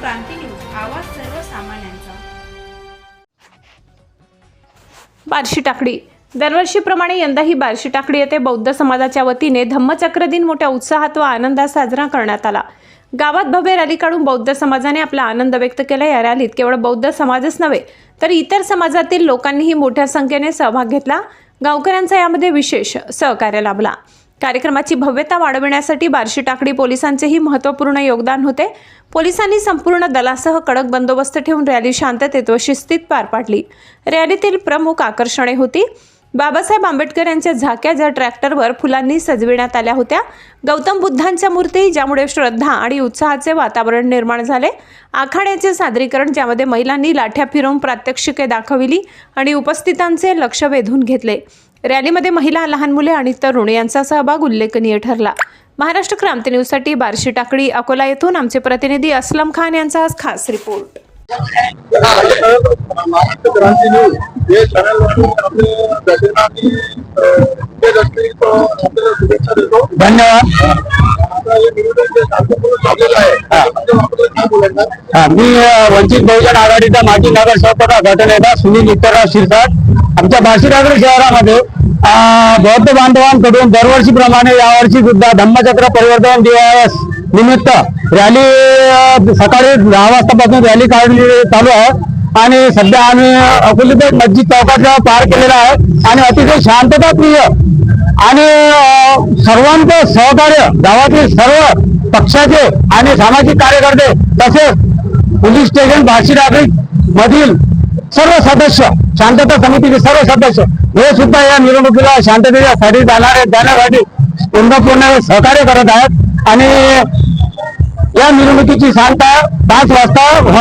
क्रांती news आवाज सर्वसामान्यांचा. बार्शी टाकडी दरवर्षीप्रमाणे यंदाही बार्शी टाकडी येथे बौद्ध समाजाच्या वतीने धम्मचक्र दिन मोठ्या उत्साहात व आनंदात साजरा करण्यात आला. गावात भव्य रॅली काढून बौद्ध समाजाने आपला आनंद व्यक्त केला. या रॅलीत केवळ बौद्ध समाजच नव्हे तर इतर समाजातील लोकांनीही मोठ्या संख्येने सहभाग घेतला. गावकऱ्यांचा यामध्ये विशेष सहकार्य लाभला. कार्यक्रमाची भव्यता वाढविण्यासाठी बार्शी टाकडी पोलिसांचेही महत्त्वपूर्ण योगदान होते. पोलिसांनी संपूर्ण दलासह कडक बंदोबस्त ठेवून रॅली शांततेत व शिस्तीत पार पाडली. रॅलीतील प्रमुख आकर्षणे होती. बाबासाहेब आंबेडकर यांच्या झाक्या ज्या ट्रॅक्टरवर फुलांनी सजविण्यात आल्या होत्या गौतम बुद्धांच्या मूर्ती ज्यामुळे श्रद्धा आणि उत्साहाचे वातावरण निर्माण झाले. आखाड्याचे सादरीकरण ज्यामध्ये महिलांनी लाठ्या फिरवून प्रात्यक्षिके दाखविली आणि उपस्थितांचे लक्ष वेधून घेतले. रॅलीमध्ये महिला लहान मुले आणि तरुण यांचा सहभाग उल्लेखनीय ठरला. महाराष्ट्र क्रांती न्यूजसाठी बार्शी टाकळी अकोला येथून आमचे प्रतिनिधी असलम खान यांचा आज खास रिपोर्ट. महाराष्ट्र क्रांती न्यूज हे चॅनल आपल्याला शुभेच्छा देतो धन्यवाद. मी वंचित बहुजन आघाडीचा माजी नगरसेवक गटनेता सुनील विठ्ठलराव शिरसाट. आमच्या बार्शीनगर शहरामध्ये बौद्ध बांधवांकडून दरवर्षीप्रमाणे यावर्षी सुद्धा धम्मचक्र परिवर्तन दिवस निमित्त रॅली सकाळी दहा वाजतापासून रॅली काढली चालू आहे. आणि सध्या आम्ही अकोलीपेठ मस्जिद चौकात पार केलेला आहे. आणि अतिशय शांतताप्रिय आणि सर्वांचं सहकार्य गावातील सर्व पक्षाचे आणि सामाजिक कार्यकर्ते तसेच पोलीस स्टेशन भाशी नागरिक मधील सर्व सदस्य शांतता समितीचे सर्व सदस्य हे सुद्धा या निवडणुकीला शांततेसाठी जाणारे जाण्यासाठी पूर्णपूर्ण सहकार्य करत आहेत. आणि या निवडणुकीची सांगता पाच वाजता